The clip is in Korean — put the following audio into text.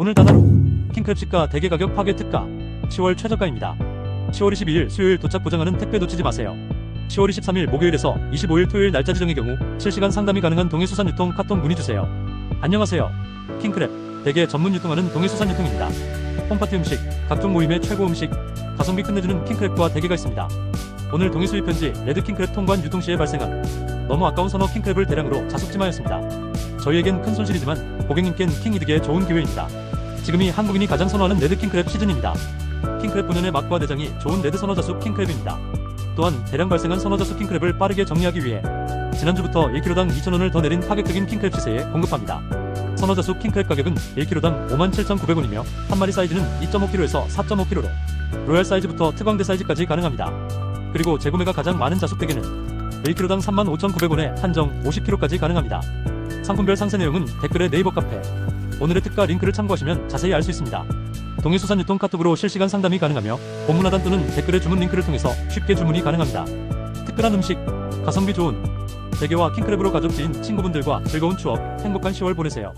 오늘 단하루 킹크랩 시가 대게 가격 파괴 특가 10월 최저가입니다. 10월 22일 수요일 도착 보장하는 택배 놓치지 마세요. 10월 23일 목요일에서 25일 토요일 날짜 지정의 경우 실시간 상담이 가능한 동해수산 유통 카톡 문의 주세요. 안녕하세요. 킹크랩 대게 전문 유통하는 동해수산 유통입니다. 홈파티 음식, 각종 모임의 최고 음식, 가성비 끝내주는 킹크랩과 대게가 있습니다. 오늘 동해 수입 현지 레드 킹크랩 통관 유통 시에 발생한 너무 아까운 선어 킹크랩을 대량으로 자숙지마했습니다. 저희에겐 큰 손실이지만 고객님께는 킹이득의 좋은 기회입니다. 지금이 한국인이 가장 선호하는 레드 킹크랩 시즌입니다. 킹크랩 본연의 맛과 내장이 좋은 레드 선어 자숙 킹크랩입니다. 또한 대량 발생한 선어 자숙 킹크랩을 빠르게 정리하기 위해 지난주부터 1kg당 2,000원을 더 내린 파격적인 킹크랩 시세에 공급합니다. 선어 자숙 킹크랩 가격은 1kg당 57,900원이며 한 마리 사이즈는 2.5kg에서 4.5kg로 로얄 사이즈부터 특광대 사이즈까지 가능합니다. 그리고 재구매가 가장 많은 자숙 대게는 1kg당 35,900원에 한정 50kg까지 가능합니다. 상품별 상세 내용은 댓글에 네이버 카페 오늘의 특가 링크를 참고하시면 자세히 알 수 있습니다. 동해수산 유통 카톡으로 실시간 상담이 가능하며 본문 하단 또는 댓글의 주문 링크를 통해서 쉽게 주문이 가능합니다. 특별한 음식, 가성비 좋은 대게와 킹크랩으로 가족 지인 친구분들과 즐거운 추억, 행복한 10월 보내세요.